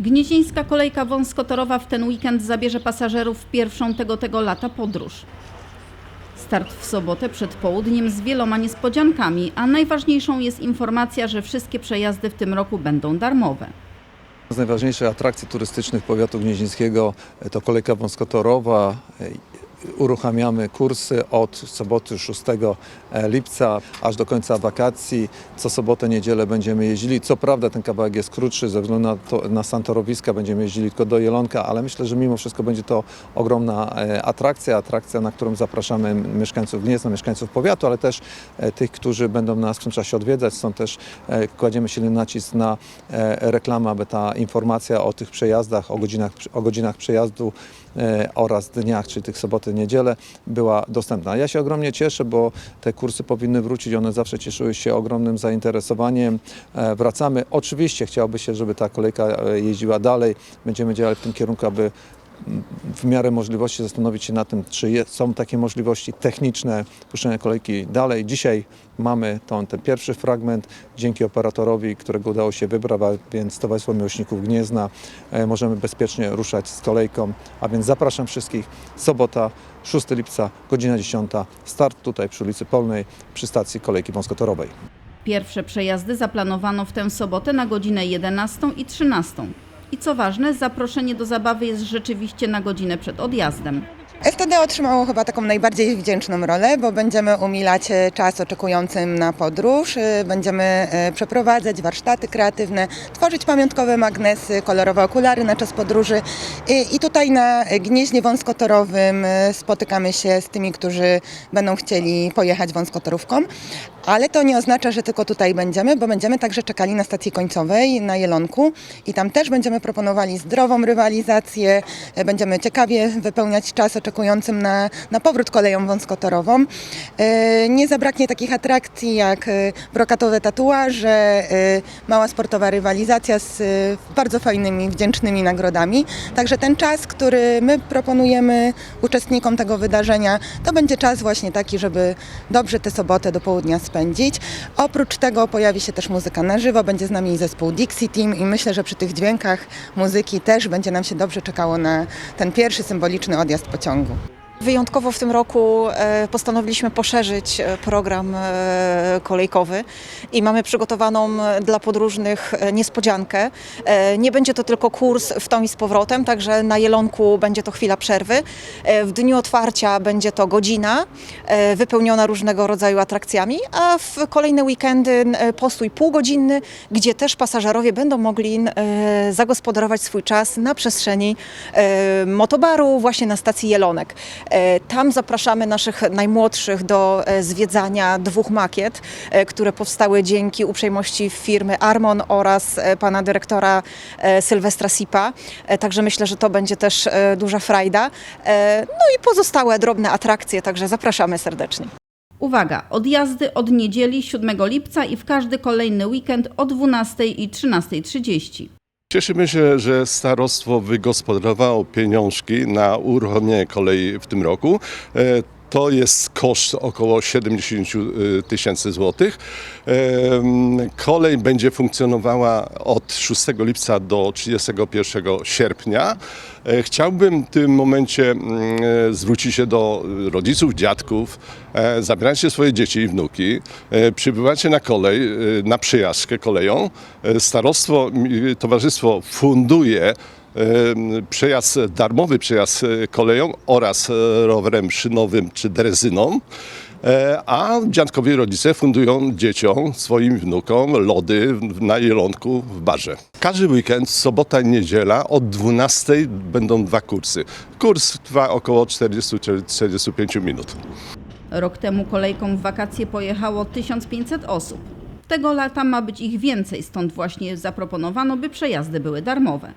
Gnieźnieńska kolejka wąskotorowa w ten weekend zabierze pasażerów w pierwszą tego tego lata podróż. Start w sobotę przed południem z wieloma niespodziankami, a najważniejszą jest informacja, że wszystkie przejazdy w tym roku będą darmowe. Z najważniejszych atrakcji turystycznych powiatu gnieźnieńskiego to kolejka wąskotorowa. E, Uruchamiamy kursy od soboty 6 lipca aż do końca wakacji. Co sobotę, niedzielę będziemy jeździli. Co prawda ten kawałek jest krótszy ze względu na, to, na stan torowiska. Będziemy jeździli tylko do Jelonka, ale myślę, że mimo wszystko będzie to ogromna e, atrakcja. Atrakcja, na którą zapraszamy mieszkańców Gniezna, mieszkańców powiatu, ale też e, tych, którzy będą nas w tym czasie odwiedzać. Stąd też e, kładziemy silny nacisk na e, reklamę, aby ta informacja o tych przejazdach, o godzinach, o godzinach przejazdu e, oraz dniach, czyli tych soboty, niedzielę była dostępna. Ja się ogromnie cieszę, bo te kursy powinny wrócić, one zawsze cieszyły się ogromnym zainteresowaniem. E, Wracamy. Oczywiście chciałoby się, żeby ta kolejka e, jeździła dalej. Będziemy działali w tym kierunku, aby w miarę możliwości zastanowić się nad tym, czy są takie możliwości techniczne puszczenia kolejki dalej. Dzisiaj mamy tą, ten pierwszy fragment dzięki operatorowi, którego udało się wybrać, więc Towarzystwo Miłośników Gniezna. E, możemy bezpiecznie ruszać z kolejką, a więc zapraszam wszystkich. Sobota, 6 lipca, godzina 10. Start tutaj przy ulicy Polnej, przy stacji kolejki wąskotorowej. Pierwsze przejazdy zaplanowano w tę sobotę na godzinę 11 i 13. I co ważne, zaproszenie do zabawy jest rzeczywiście na godzinę przed odjazdem. FTD otrzymało chyba taką najbardziej wdzięczną rolę, bo będziemy umilać e, czas oczekującym na podróż, e, będziemy e, przeprowadzać warsztaty kreatywne, tworzyć pamiątkowe magnesy, kolorowe okulary na czas podróży. I- tutaj na Gnieźnie Wąskotorowym spotykamy się z tymi, którzy będą chcieli pojechać wąskotorówką, ale to nie oznacza, że tylko tutaj będziemy, bo będziemy także czekali na stacji końcowej na Jelonku. I tam też będziemy proponowali zdrową rywalizację, będziemy ciekawie wypełniać czas oczekującym na, na powrót koleją wąskotorową. E, Nie zabraknie takich atrakcji jak e, brokatowe tatuaże, e, mała sportowa rywalizacja z bardzo fajnymi, wdzięcznymi nagrodami. Także ten czas, który my proponujemy uczestnikom tego wydarzenia, to będzie czas właśnie taki, żeby dobrze tę sobotę do południa spędzić. Oprócz tego pojawi się też muzyka na żywo, będzie z nami zespół Dixie Team i myślę, że przy tych dźwiękach muzyki też będzie nam się dobrze czekało na ten pierwszy symboliczny odjazd 唱歌。Wyjątkowo w tym roku e, postanowiliśmy poszerzyć e, program e, kolejkowy i mamy przygotowaną dla podróżnych niespodziankę. Nie będzie to tylko kurs w tą i z powrotem, także na Jelonku będzie to chwila przerwy. W dniu otwarcia będzie to godzina wypełniona różnego rodzaju atrakcjami, a w kolejne weekendy postój półgodzinny, gdzie też pasażerowie będą mogli zagospodarować swój czas na przestrzeni motobaru właśnie na stacji Jelonek. E, Tam zapraszamy naszych najmłodszych do e, zwiedzania dwóch makiet, e, które powstały dzięki uprzejmości firmy Armon oraz pana dyrektora Sylwestra Sipa. Także myślę, że to będzie też duża frajda. No i pozostałe drobne atrakcje, także zapraszamy serdecznie. Uwaga, odjazdy od niedzieli 7 lipca i w każdy kolejny weekend o 12 i 13.30. Cieszymy się, że starostwo wygospodarowało pieniążki na uruchomienie kolei w tym roku. To jest koszt około 70 tysięcy złotych. Kolej będzie funkcjonowała od 6 lipca do 31 sierpnia. E, Chciałbym w tym momencie mm, e, zwrócić się do rodziców, dziadków. E, Zabierajcie swoje dzieci i wnuki. Przybywacie na kolej, na przyjażdżkę koleją. Starostwo, towarzystwo funduje przejazd, darmowy przejazd e, koleją oraz e, rowerem szynowym czy drezyną. E, A dziadkowie rodzice fundują dzieciom, swoim wnukom lody na Jelonku w barze. Każdy weekend, sobota i niedziela od 12 będą dwa kursy. Kurs trwa około 40-45 minut. Rok temu kolejką w wakacje pojechało 1500 osób. Tego lata ma być ich więcej, stąd właśnie zaproponowano, by przejazdy były darmowe.